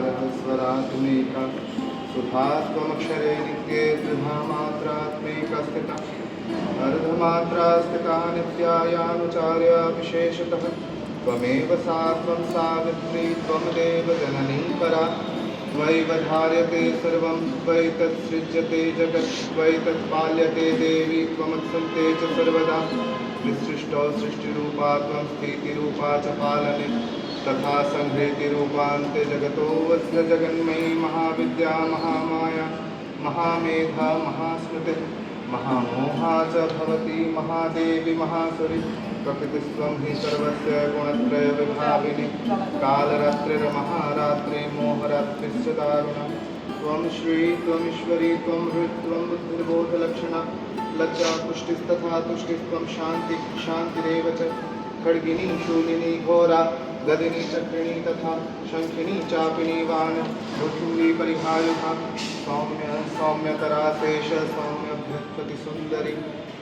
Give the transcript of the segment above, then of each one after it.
ऋकारः स्वरात्मेका सुधात्वमक्षरे नित्ये मात्रात्मेका स्थिता अर्धमात्रास्थिता नित्यायानुचार्या विशेषतः त्वमेव सा सावित्री त्वमदेव जननी परा त्वयि धार्यते सर्वं त्वयि तत्सृज्यते जगत् त्वयि तत्पाल्यते देवी, त्वमत्सन्ते च सर्वदा। विसृष्टौ सृष्टिरूपा, त्वं स्थितिरूपा च पालने। तथा संहृतिरूपान्ते जगतोऽस्य जगन्मयी महाविद्या, महामाया, महामेधा, महास्मृति, महामोहा च भवति, महादेवी, महासुरी, प्रकृतिस्त्वं हि सर्वस्य गुणत्रय गुणत्रयविभाविनि कालरात्रिर्महारात्रि मोहरात्रिश्च दारुणा। त्वं श्री त्वमीश्वरी त्वं हृत्, त्वं बुद्धिर्बोधलक्षणा, लज्जा पुष्टिस्तथा तुष्टिस्त्वं शान्ति, शान्तिरेव च, खड्गिनी, शूलिनी, घोरा गदिनी, चक्रिणी तथा शंखिनी चापिनी वाण पृथ्वी परिहायुधा सौम्य सौम्यतरा शेष सौम्यभ्यस्पति सुंदरी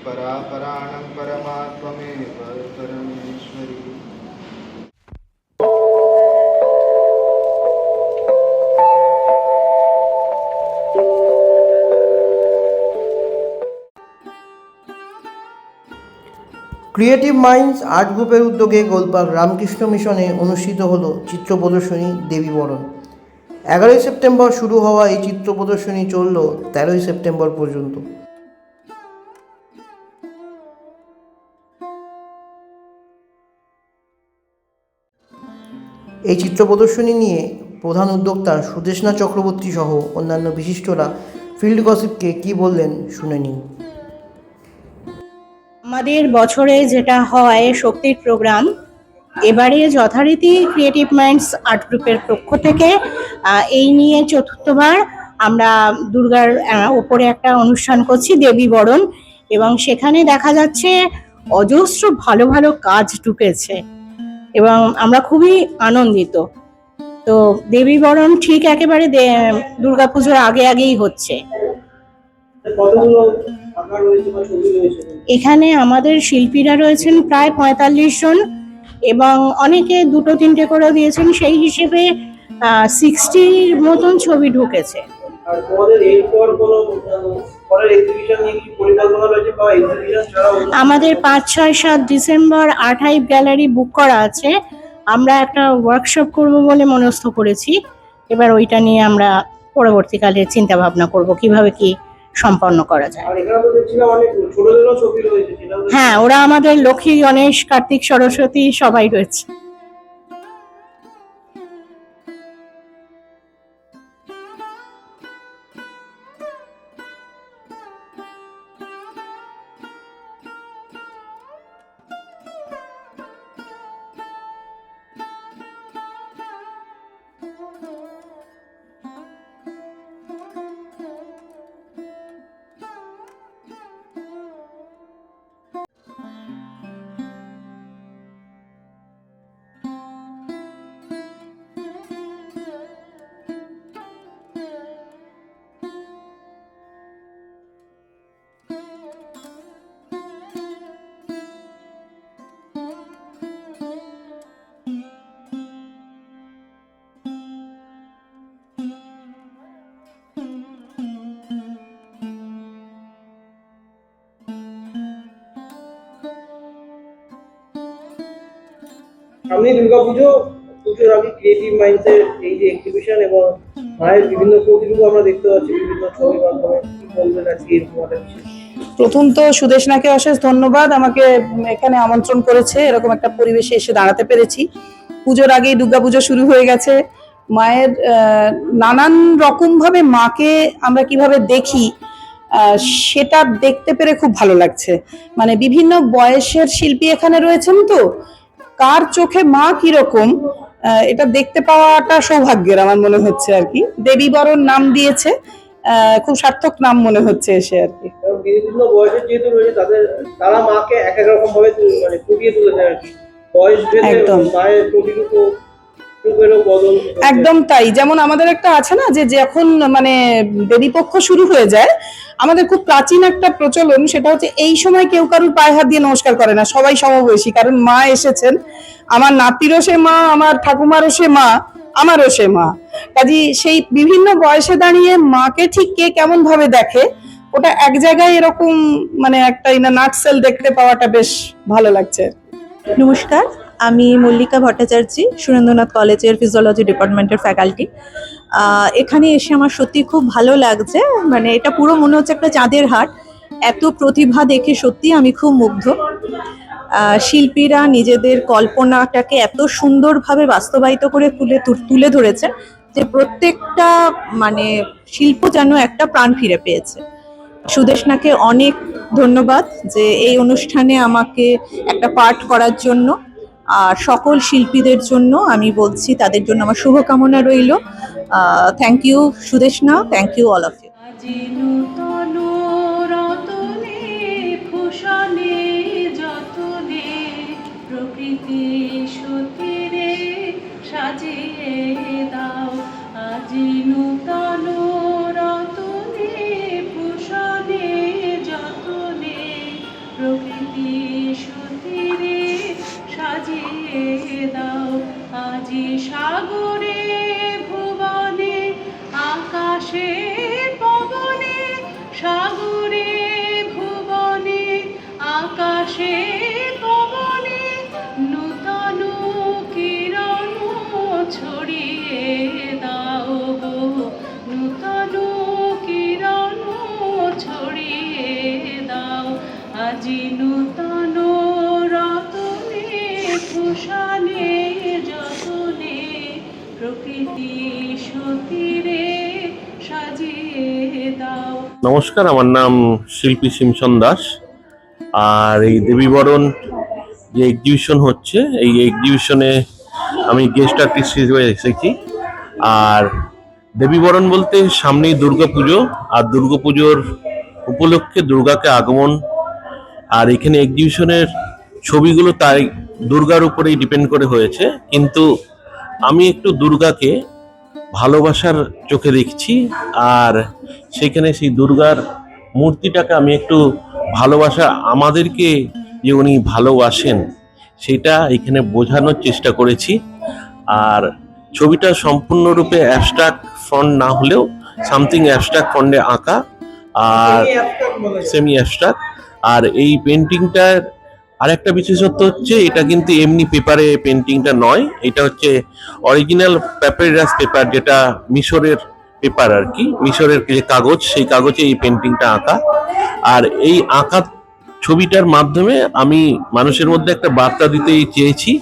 परा पराणं परमात्मे परमेश्वरी। ক্রিয়েটিভ মাইন্ডস আর্ট গ্রুপের উদ্যোগে গোলপাক রামকৃষ্ণ মিশনে অনুষ্ঠিত হল চিত্র প্রদর্শনী দেবী বরণ এগারোই সেপ্টেম্বর শুরু হওয়া এই চিত্র প্রদর্শনী চলল তেরোই সেপ্টেম্বর পর্যন্ত। এই চিত্র প্রদর্শনী নিয়ে প্রধান উদ্যোক্তা সুদেশনা চক্রবর্তী সহ অন্যান্য বিশিষ্টরা ফিল্ড গসিপকে কী বললেন শুনে নিন। আমাদের বছরে যেটা হয় শক্তির প্রোগ্রাম এবারে যথারীতি ক্রিয়েটিভ মাইন্ডস আর্ট গ্রুপের পক্ষ থেকে এই নিয়ে চতুর্থবার আমরা দুর্গার ওপরে একটা অনুষ্ঠান করছি দেবী বরণ এবং সেখানে দেখা যাচ্ছে অজস্র ভালো ভালো কাজ ঢুকেছে এবং আমরা খুবই আনন্দিত। তো দেবী বরণ ঠিক একেবারে দুর্গাপুজোর আগে আগেই হচ্ছে। এখানে আমাদের শিল্পীরা রয়েছেন প্রায় পঁয়তাল্লিশ জন এবং অনেকে দুটো তিনটে করে দিয়েছেন। সেই হিসেবে সিক্সটির মতন ছবি ঢুকেছে। আমাদের পাঁচ ছয় সাত ডিসেম্বর আঠাইভ গ্যালারি বুক করা আছে। আমরা একটা ওয়ার্কশপ করব বলে মনস্থ করেছি। এবার ওইটা নিয়ে আমরা পরবর্তীকালে চিন্তা ভাবনা করব কীভাবে কি সম্পন্ন করা যায়। হ্যাঁ ওরা আমাদের লক্ষ্মী গণেশ কার্তিক সরস্বতী সবাই রয়েছে। সামনেই দুর্গাপুজো পুজোর আগে ক্রিয়েটিভ মাইন্ডসের এই যে এক্সিবিশন এবং মায়ের বিভিন্ন প্রতিরূপ আমরা দেখতে পাচ্ছি বিভিন্ন ছবির মাধ্যমে আজকে এরকম একটা প্রথম তো সুদেশনাকে অশেষ ধন্যবাদ, আমাকে এখানে আমন্ত্রণ করেছে, এরকম একটা পরিবেশে এসে দাঁড়াতে পেরেছি। পুজোর আগেই দুর্গাপুজো শুরু হয়ে গেছে। মায়ের নানান রকম ভাবে মাকে আমরা কীভাবে দেখি সেটা দেখতে পেরে খুব ভালো লাগছে। মানে বিভিন্ন বয়সের শিল্পী এখানে রয়েছেন তো কার চোখে মা কীরকম এটা দেখতে পাওয়াটা সৌভাগ্যের আমার মনে হচ্ছে আর কি। দেবী বরণ নাম দিয়েছে খুব সার্থক নাম মনে হচ্ছে এসে আর কি। বিভিন্ন বয়সের যেহেতু রয়েছে তাদের তারা মাকে এক এক রকম ভাবে মানে ফুটিয়ে তুলেছে আর কি। বয়স ভেদে মায়ের প্রতিরূপ। একদম তাই। যেমন আমাদের একটা আছে না যে যখন মানে দেবীপক্ষ শুরু হয়ে যায় আমাদের খুব প্রাচীন একটা প্রচলন সেটা হচ্ছে এই সময় কেউ কারুর পায়ে হাত দিয়ে নমস্কার করে না সবাই সমবয়সী। কারণ মা এসেছেন আমার নাতিরও সে মা আমার ঠাকুমারও সে মা আমারও সে মা। কাজী সেই বিভিন্ন বয়সে দাঁড়িয়ে মাকে ঠিক কে কেমন ভাবে দেখে ওটা এক জায়গায় এরকম মানে একটা ইনা নাটসেল দেখতে পাওয়াটা বেশ ভালো লাগছে। নমস্কার। আমি মল্লিকা ভট্টাচার্য, সুরেন্দ্রনাথ কলেজের ফিজিওলজি ডিপার্টমেন্টের ফ্যাকাল্টি এখানে এসে আমার সত্যি খুব ভালো লাগছে। মানে এটা পুরো মনে হচ্ছে একটা চাঁদের হাট। এত প্রতিভা দেখে সত্যি আমি খুব মুগ্ধ। শিল্পীরা নিজেদের কল্পনাটাকে এত সুন্দরভাবে বাস্তবায়িত করে তুলে তুলে ধরেছে যে প্রত্যেকটা মানে শিল্প যেন একটা প্রাণ ফিরে পেয়েছে। সুদেশনাকে অনেক ধন্যবাদ যে এই অনুষ্ঠানে আমাকে একটা পার্ট করার জন্য। আর সকল শিল্পীদের জন্য আমি বলছি, তাদের জন্য আমার শুভকামনা রইল। Thank you Sudeshna thank you all of you সাজিয়ে দাও। আজি নূতন নমস্কার, আমার নাম শিল্পী সিমসন দাস। আর এই দেবীবরণ যে এক্সিবিশন হচ্ছে, এই এক্সিবিশনে আমি গেস্ট আর্টিস্ট হিসেবে এসেছি। আর দেবীবরণ বলতে সামনেই দুর্গাপুজো আর দুর্গাপুজোর উপলক্ষে দুর্গাকে আগমন। আর এখানে এক্সিবিশনের ছবিগুলো তাই দুর্গার উপরেই ডিপেন্ড করে হয়েছে। কিন্তু আমি একটু দুর্গাকে ভালোবাসার চোখে দেখছি আর সেখানে সেই দুর্গার মূর্তিটাকে আমি একটু ভালোবাসা আমাদেরকে যে উনি ভালোবাসেন সেটা এখানে বোঝানোর চেষ্টা করেছি আর ছবিটা সম্পূর্ণরূপে অ্যাবস্ট্রাক্ট ফ্রন্ট না হলেও সামথিং অ্যাবস্ট্রাক্ট ফন্ডে আঁকা আর। সেমি অ্যাবস্ট্রাক্ট আর এই পেন্টিংটার আরেকটা বিশেষত্ব হচ্ছে, এটা কিন্তু এমনি পেপারে পেন্টিংটা নয়, এটা হচ্ছে অরিজিনাল প্যাপেরাস পেপার যেটা মিশরের পেপার আর কি, মিশরের যে কাগজ, সেই কাগজে এই পেন্টিংটা আঁকা। আর এই আঁকা ছবিটার মাধ্যমে আমি মানুষের মধ্যে একটা বার্তা দিতেই চেয়েছি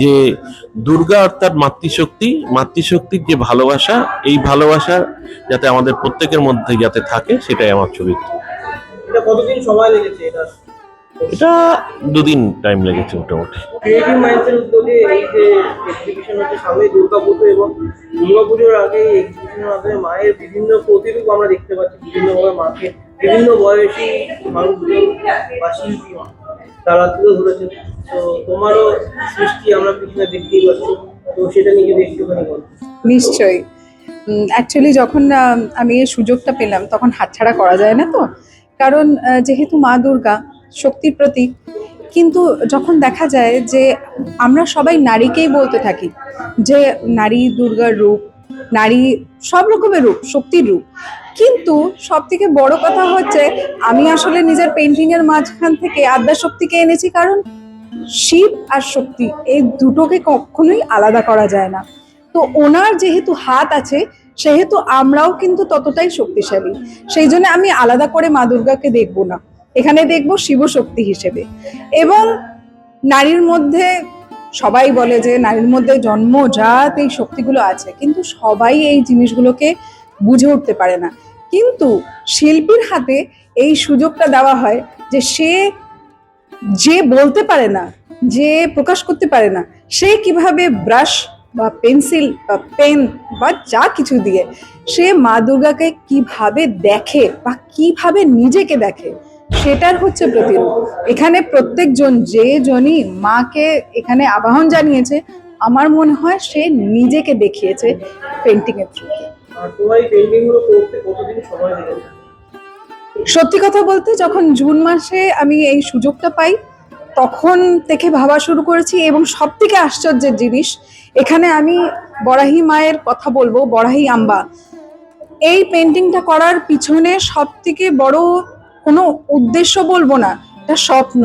যে দুর্গা অর্থাৎ মাতৃশক্তি, মাতৃশক্তির যে ভালোবাসা, এই ভালোবাসা যাতে আমাদের প্রত্যেকের মধ্যে যাতে থাকে, সেটাই আমার ছবি। কতদিন সময় লেগেছে এটা? এটা দুদিন টাইম লেগেছে মোটামুটি ক্রিয়েটিভ মাইন্ডসের উদ্যোগে এই যে এক্সিবিশন হচ্ছে সামনে দুর্গাপুজো এবং দুর্গাপুজোর আগে এই এক্সিবিশনের মাধ্যমে মায়ের বিভিন্ন প্রতিরূপ আমরা দেখতে পাচ্ছি বিভিন্নভাবে মাকে বিভিন্ন বয়সী মানুষজন বা শিল্পী তারা তুলে ধরেছে। তো তোমারও সৃষ্টি আমরা পিছনে দেখতেই পাচ্ছি তো সেটা নিয়ে যদি একটুখানি বলো। নিশ্চয়ই। অ্যাকচুয়ালি যখন আমি এই সুযোগটা পেলাম তখন হাতছাড়া করা যায় না তো? কারণ যেহেতু মা দুর্গা শক্তির প্রতীক। কিন্তু যখন দেখা যায় যে আমরা সবাই নারীকেই বলতে থাকি, যে নারী দুর্গার রূপ, নারী সব রকমের রূপ, শক্তির রূপ। কিন্তু সব থেকে বড় কথা হচ্ছে, আমি আসলে নিজের পেন্টিং এর মাঝখান থেকে আদ্যা শক্তিকে এনেছি কারণ শিব আর শক্তি এই দুটোকে কখনোই আলাদা করা যায় না। তো ওনার যেহেতু হাত আছে, সেহেতু আমরাও কিন্তু ততটাই শক্তিশালী। সেই জন্য আমি আলাদা করে মা দুর্গাকে দেখব না। এখানে দেখব শিব শক্তি হিসেবে। এবং নারীর মধ্যে, সবাই বলে যে নারীর মধ্যে জন্মজাত এই শক্তিগুলো আছে, কিন্তু সবাই এই জিনিসগুলোকে বুঝে উঠতে পারে না। কিন্তু শিল্পীর হাতে এই সুযোগটা দেওয়া হয় যে সে যে বলতে পারে না, যে প্রকাশ করতে পারে না, সে কীভাবে ব্রাশ বা পেন্সিল বা পেন বা যা কিছু দিয়ে সে মা দুর্গাকে কীভাবে দেখে বা কীভাবে নিজেকে দেখে সেটার হচ্ছে প্রতিরূপ। এখানে প্রত্যেকজন যে জনই মাকে এখানে আবাহন জানিয়েছে আমার মনে হয় সে নিজেকে দেখিয়েছে পেন্টিং এর থ্রুতে আর তোমার এই পেন্টিংগুলো করতে কতদিন সময় লেগেছে সত্যি কথা বলতে যখন জুন মাসে আমি এই সুযোগটা পাই তখন থেকে ভাবা শুরু করেছি এবং সব থেকে আশ্চর্যের জিনিস এখানে আমি বরাহি মায়ের কথা বলব বরাহি আম্বা। এই পেন্টিংটা করার পিছনে সব থেকে বড় কোনো উদ্দেশ্য বলব না, এটা স্বপ্ন।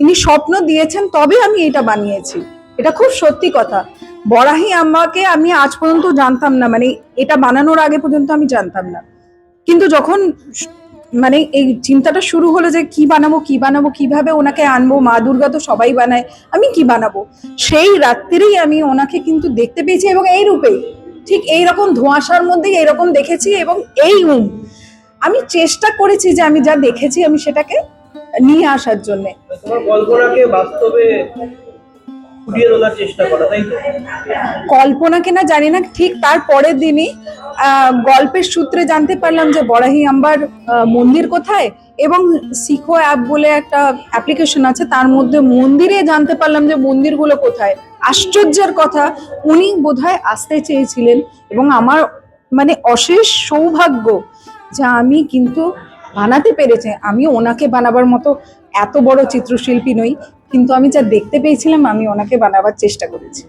ইনি স্বপ্ন দিয়েছেন তবে আমি এটা বানিয়েছি। এটা খুব সত্যি কথা। বরাহি আম্মাকে আমি আজ পর্যন্ত জানতাম না মানে এটা বানানোর আগে পর্যন্ত আমি জানতাম না। কিন্তু যখন মানে এই চিন্তাটা শুরু হলো যে কি বানাবো কি বানাবো, কীভাবে ওনাকে আনব, মা দুর্গা তো সবাই বানায়, আমি কি বানাবো? সেই রাত্রিরেই আমি ওনাকে কিন্তু দেখতে পেয়েছি এবং এই রূপেই, ঠিক এই রকম ধোঁয়াশার মধ্যেই এরকম দেখেছি এবং এই রুম আমি চেষ্টা করেছি যে আমি যা দেখেছি আমি সেটাকে নিয়ে আসার জন্যে। কল্পনাকে বাস্তবে ফুটিয়ে তোলার চেষ্টা করা তাই কল্পনা কিনা জানি না ঠিক তার পরের দিনই গল্পের সূত্রে জানতে পারলাম যে বরাহি আম্বার মন্দির কোথায় এবং শিখো অ্যাপ বলে একটা অ্যাপ্লিকেশন আছে তার মধ্যে মন্দিরে জানতে পারলাম যে মন্দিরগুলো কোথায়। আশ্চর্যের কথা উনি বোধহয় আসতে চেয়েছিলেন এবং আমার মানে অশেষ সৌভাগ্য যা আমি কিন্তু বানাতে পেরেছি। আমি ওনাকে বানাবার মতো এত বড় চিত্রশিল্পী নই, কিন্তু আমি যা দেখতে পেয়েছিলাম, আমি ওনাকে বানাবার চেষ্টা করেছি।